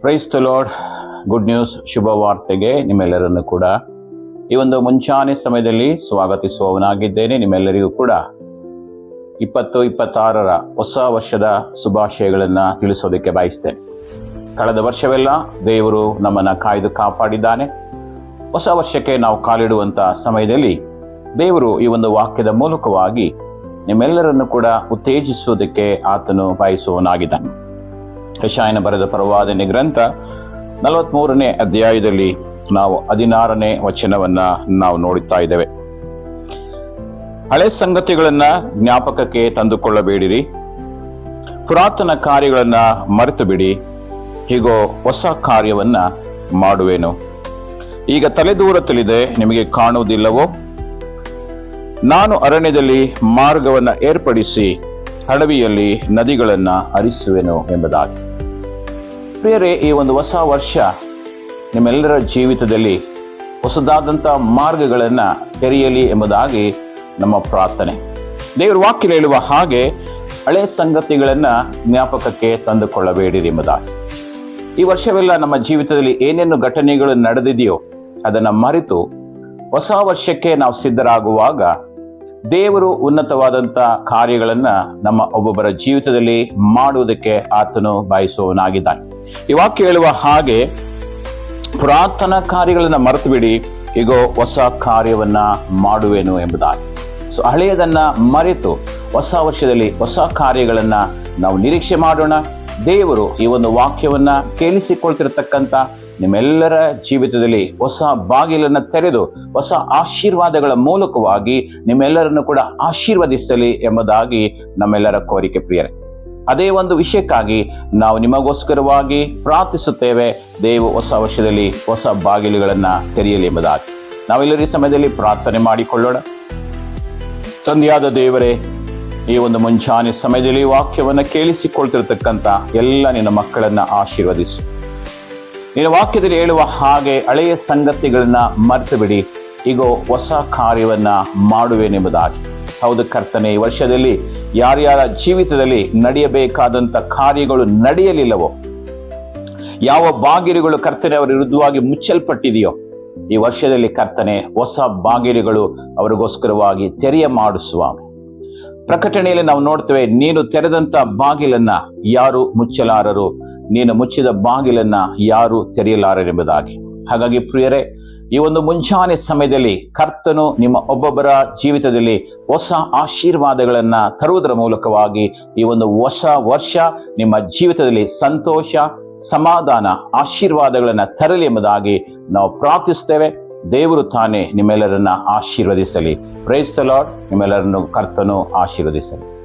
Praise the Lord good news ಶುಭ ವಾರ್ತೆಗೆ ನಿಮ್ಮೆಲ್ಲರನ್ನು ಕೂಡ. ಈ ಒಂದು ಮುಂಚಾನೆ ಸಮಯದಲ್ಲಿ ಸ್ವಾಗತಿಸುವವನಾಗಿದ್ದೇನೆ, ನಿಮ್ಮೆಲ್ಲರಿಗೂ ಕೂಡ. ಇಪ್ಪತ್ತು, ಇಪ್ಪತ್ತಾರರ ಹೊಸ ವರ್ಷದ ಶುಭಾಶಯಗಳನ್ನು ತಿಳಿಸೋದಕ್ಕೆ ಬಯಸ್ತೇನೆ. ಕಳೆದ ವರ್ಷವೆಲ್ಲ ದೇವರು ನಮ್ಮನ್ನು ಕಾಯ್ದು ಕಾಪಾಡಿದ್ದಾನೆ. ಹೊಸ ವರ್ಷಕ್ಕೆ ನಾವು ಕಾಲಿಡುವಂಥ ಸಮಯದಲ್ಲಿ ದೇವರು ಈ ಒಂದು ವಾಕ್ಯದ ಮೂಲಕವಾಗಿ ನಿಮ್ಮೆಲ್ಲರನ್ನು ಕೂಡ ಉತ್ತೇಜಿಸುವುದಕ್ಕೆ ಆತನು ಬಯಸುವವನಾಗಿದ್ದಾನೆ. ಯಶಾಯನ ಬರೆದ ಪರವಾದನೆ ಗ್ರಂಥ ನಲವತ್ಮೂರನೇ ಅಧ್ಯಾಯದಲ್ಲಿ ನಾವು ಹದಿನಾರನೇ ವಚನವನ್ನ ನಾವು ನೋಡುತ್ತಾ ಇದ್ದೇವೆ. ಹಳೆ ಸಂಗತಿಗಳನ್ನ ಜ್ಞಾಪಕಕ್ಕೆ ತಂದುಕೊಳ್ಳಬೇಡಿರಿ. ಪುರಾತನ ಕಾರ್ಯಗಳನ್ನ ಮರೆತು ಬಿಡಿ ಹೀಗೋ ಹೊಸ ಕಾರ್ಯವನ್ನ ಮಾಡುವೆನು. ಈಗ ತಲೆದೂರತಲಿದೆ, ನಿಮಗೆ ಕಾಣುವುದಿಲ್ಲವೋ? ನಾನು ಅರಣ್ಯದಲ್ಲಿ ಮಾರ್ಗವನ್ನು ಏರ್ಪಡಿಸಿ, ಹಡವಿಯಲ್ಲಿ ನದಿಗಳನ್ನು ಹರಿಸುವೆನು ಎಂಬುದಾಗಿ. ಪ್ರಿಯರೇ, ಈ ಒಂದು ಹೊಸ ವರ್ಷ ನಿಮ್ಮೆಲ್ಲರ ಜೀವಿತದಲ್ಲಿ ಹೊಸದಾದಂಥ ಮಾರ್ಗಗಳನ್ನು ತೆರೆಯಲಿ ಎಂಬುದಾಗಿ ನಮ್ಮ ಪ್ರಾರ್ಥನೆ. ದೇವರ ವಾಕ್ಯ ಹೇಳುವ ಹಾಗೆ ಹಳೆ ಸಂಗತಿಗಳನ್ನು ಜ್ಞಾಪಕಕ್ಕೆ ತಂದುಕೊಳ್ಳಬೇಡಿರಿ ಎಂಬುದಾಗಿ. ಈ ವರ್ಷವೆಲ್ಲ ನಮ್ಮ ಜೀವಿತದಲ್ಲಿ ಏನೇನು ಘಟನೆಗಳು ನಡೆದಿದೆಯೋ ಅದನ್ನು ಮರೆತು ಹೊಸ ವರ್ಷಕ್ಕೆ ನಾವು ಸಿದ್ಧರಾಗುವಾಗ ದೇವರು ಉನ್ನತವಾದಂಥ ಕಾರ್ಯಗಳನ್ನು ನಮ್ಮ ಒಬ್ಬೊಬ್ಬರ ಜೀವಿತದಲ್ಲಿ ಮಾಡುವುದಕ್ಕೆ ಆತನು ಬಯಸುವವನಾಗಿದ್ದಾನೆ. ವಾಕ್ಯ ಹೇಳುವ ಹಾಗೆ ಪುರಾತನ ಕಾರ್ಯಗಳನ್ನು ಮರೆತು ಬಿಡಿ ಈಗ ಹೊಸ ಕಾರ್ಯವನ್ನ ಮಾಡುವೆನು ಎಂಬುದಾಗಿ. ಸೊ ಹಳೆಯದನ್ನ ಮರೆತು ಹೊಸ ವರ್ಷದಲ್ಲಿ ಹೊಸ ಕಾರ್ಯಗಳನ್ನು ನಾವು ನಿರೀಕ್ಷೆ ಮಾಡೋಣ. ದೇವರು ಈ ಒಂದು ವಾಕ್ಯವನ್ನ ಕೇಳಿಸಿಕೊಳ್ತಿರತಕ್ಕಂಥ ನಿಮ್ಮೆಲ್ಲರ ಜೀವಿತದಲ್ಲಿ ಹೊಸ ಬಾಗಿಲನ್ನು ತೆರೆದು, ಹೊಸ ಆಶೀರ್ವಾದಗಳ ಮೂಲಕವಾಗಿ ನಿಮ್ಮೆಲ್ಲರನ್ನು ಕೂಡ ಆಶೀರ್ವದಿಸಲಿ ಎಂಬುದಾಗಿ ನಮ್ಮೆಲ್ಲರ ಕೋರಿಕೆ ಪ್ರಿಯರೇ. ಅದೇ ಒಂದು ವಿಷಯಕ್ಕಾಗಿ ನಾವು ನಿಮಗೋಸ್ಕರವಾಗಿ ಪ್ರಾರ್ಥಿಸುತ್ತೇವೆ, ದೇವ ಹೊಸ ವರ್ಷದಲ್ಲಿ ಹೊಸ ಬಾಗಿಲುಗಳನ್ನು ತೆರೆಯಲಿ ಎಂಬುದಾಗಿ. ನಾವೆಲ್ಲರೂ ಈ ಸಮಯದಲ್ಲಿ ಪ್ರಾರ್ಥನೆ ಮಾಡಿಕೊಳ್ಳೋಣ. ತಂದೆಯಾದ ದೇವರೇ, ಈ ಒಂದು ಮುಂಚಾನೆ ಸಮಯದಲ್ಲಿ ವಾಕ್ಯವನ್ನು ಕೇಳಿಸಿಕೊಳ್ತಿರತಕ್ಕಂಥ ಎಲ್ಲ ನಿನ್ನ ಮಕ್ಕಳನ್ನ ಆಶೀರ್ವದಿಸು. ನಿನ್ನ ವಾಕ್ಯದಲ್ಲಿ ಹೇಳುವ ಹಾಗೆ ಹಳೆಯ ಸಂಗತಿಗಳನ್ನ ಮರೆತು ಬಿಡಿ ಈಗ ಹೊಸ ಕಾರ್ಯವನ್ನ ಮಾಡುವೆನೆಂಬುದಾಗಿ ಹೌದು ಕರ್ತನೆ, ಈ ವರ್ಷದಲ್ಲಿ ಯಾರ್ಯಾರ ಜೀವಿತದಲ್ಲಿ ನಡೆಯಬೇಕಾದಂಥ ಕಾರ್ಯಗಳು ನಡೆಯಲಿಲ್ಲವೋ, ಯಾವ ಬಾಗಿಲುಗಳು ಕರ್ತನೆ ಅವರ ವಿರುದ್ಧವಾಗಿ ಮುಚ್ಚಲ್ಪಟ್ಟಿದೆಯೋ, ಈ ವರ್ಷದಲ್ಲಿ ಕರ್ತನೆ, ಹೊಸ ಬಾಗಿಲುಗಳು ಅವರಿಗೋಸ್ಕರವಾಗಿ ತೆರೆಯ ಮಾಡಿಸುವ ಪ್ರಕಟಣೆಯಲ್ಲಿ ನಾವು ನೋಡ್ತೇವೆ, ನೀನು ತೆರೆದಂತ ಬಾಗಿಲನ್ನ ಯಾರು ಮುಚ್ಚಲಾರರು? ನೀನು ಮುಚ್ಚಿದ ಬಾಗಿಲನ್ನ ಯಾರು ತೆರೆಯಲಾರರೆಂಬುದಾಗಿ ಹಾಗಾಗಿ ಪ್ರಿಯರೇ, ಈ ಒಂದು ಮುಂಜಾನೆ ಸಮಯದಲ್ಲಿ ಕರ್ತನು ನಿಮ್ಮ ಒಬ್ಬೊಬ್ಬರ ಜೀವಿತದಲ್ಲಿ ಹೊಸ ಆಶೀರ್ವಾದಗಳನ್ನ ತರುವುದರ ಮೂಲಕವಾಗಿ ಈ ಒಂದು ಹೊಸ ವರ್ಷ ನಿಮ್ಮ ಜೀವಿತದಲ್ಲಿ ಸಂತೋಷ, ಸಮಾಧಾನ, ಆಶೀರ್ವಾದಗಳನ್ನು ತರಲಿ ಎಂಬುದಾಗಿ ನಾವು ಪ್ರಾರ್ಥಿಸ್ತೇವೆ ದೇವರು ತಾನೇ ನಿಮ್ಮೆಲ್ಲರನ್ನ ಆಶೀರ್ವದಿಸಲಿ. ಪ್ರೈಸ್ ದ ಲಾರ್ಡ್ ನಿಮ್ಮೆಲ್ಲರನ್ನು ಕರ್ತನು ಆಶೀರ್ವದಿಸಲಿ.